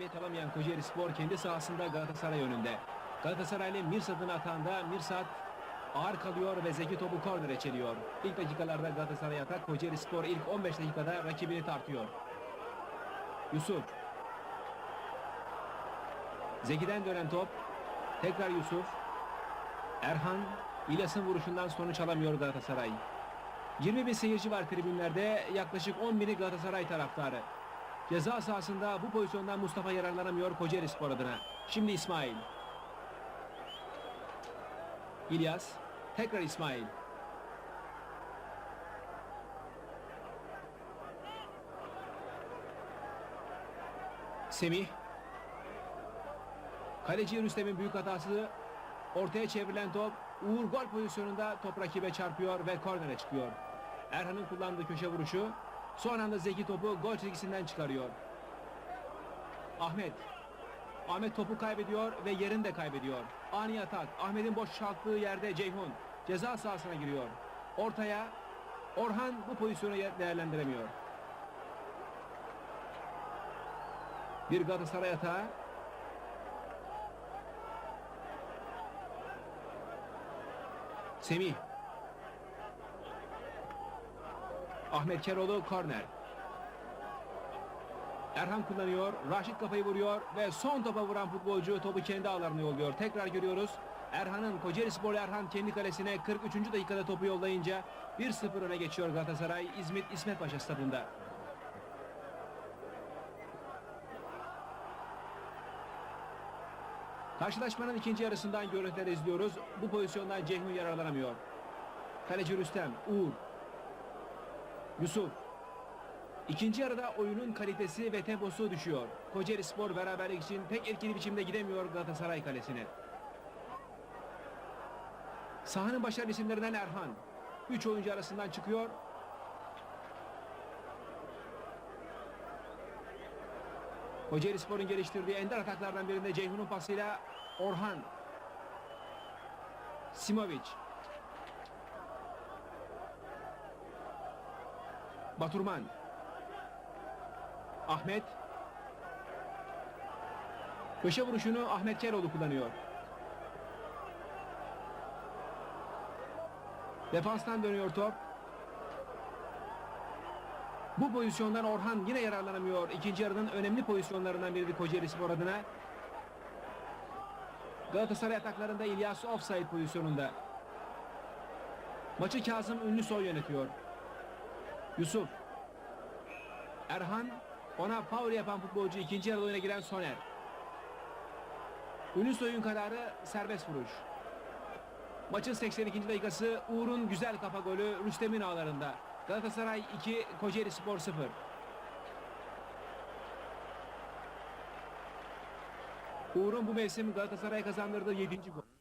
galibiyet alamayan Kocaeli Spor kendi sahasında Galatasaray önünde. Galatasaraylı Mirsat'ın atağında Mirsat ağır kalıyor ve Zeki topu kornere çeliyor. İlk dakikalarda Galatasaray atak Kocaeli Spor ilk 15 dakikada rakibini tartıyor. Yusuf. Zeki'den dönen top. Tekrar Yusuf. Erhan. İlyas'ın vuruşundan sonuç alamıyor Galatasaray. 20 bin seyirci var tribünlerde. Yaklaşık 10 bini Galatasaray taraftarı. Ceza sahasında bu pozisyondan Mustafa yararlanamıyor Kocaeli Spor adına. Şimdi İsmail. İlyas. Tekrar İsmail. Semih. Kaleci Rüstem'in büyük hatası ortaya çevrilen top Uğur gol pozisyonunda top rakibe çarpıyor ve kornere çıkıyor. Erhan'ın kullandığı köşe vuruşu son anda Zeki topu gol çizgisinden çıkarıyor. Ahmet. Ahmet topu kaybediyor ve yerini de kaybediyor. Ani atak. Ahmet'in boş çaldığı yerde Ceyhun ceza sahasına giriyor. Ortaya Orhan bu pozisyonu değerlendiremiyor. Bir Galatasaray atağı. Semih. Ahmet Keroğlu korner. Erhan kullanıyor. Raşit kafayı vuruyor ve son topa vuran futbolcu topu kendi ağlarına yolluyor. Tekrar görüyoruz. Erhan'ın Kocaeli Spor Erhan kendi kalesine 43. dakikada topu yollayınca 1-0 öne geçiyor Galatasaray İzmit İsmet Paşa stadında. Karşılaşmanın ikinci yarısından görüntüler izliyoruz. Bu pozisyondan Ceyhun yararlanamıyor. Kaleci Rüstem, Uğur, Yusuf. İkinci yarıda oyunun kalitesi ve temposu düşüyor. Kocaeli Spor beraberlik için pek etkili biçimde gidemiyor Galatasaray kalesine. Sahanın başarılı isimlerinden Erhan. Üç oyuncu arasından çıkıyor. Kocaeli Spor'un geliştirdiği ender ataklardan birinde Ceyhun'un pasıyla Orhan. Simovic. Baturman. Ahmet. Köşe vuruşunu Ahmet Keroğlu kullanıyor. Defanstan dönüyor top. Bu pozisyondan Orhan yine yararlanamıyor. İkinci yarının önemli pozisyonlarından biri Kocaeli Spor adına. Galatasaray ataklarında İlyas offside pozisyonunda. Maçı Kazım Ünlüsoy yönetiyor. Yusuf. Erhan ona foul yapan futbolcu ikinci yarı oyuna giren Soner. Ünlüsoy'un kararı serbest vuruş. Maçın 82. dakikası Uğur'un güzel kafa golü Rüstem'in ağlarında. Galatasaray 2, Kocaeli Spor 0. Uğur'un bu mevsim Galatasaray'a kazandırdığı 7. gol.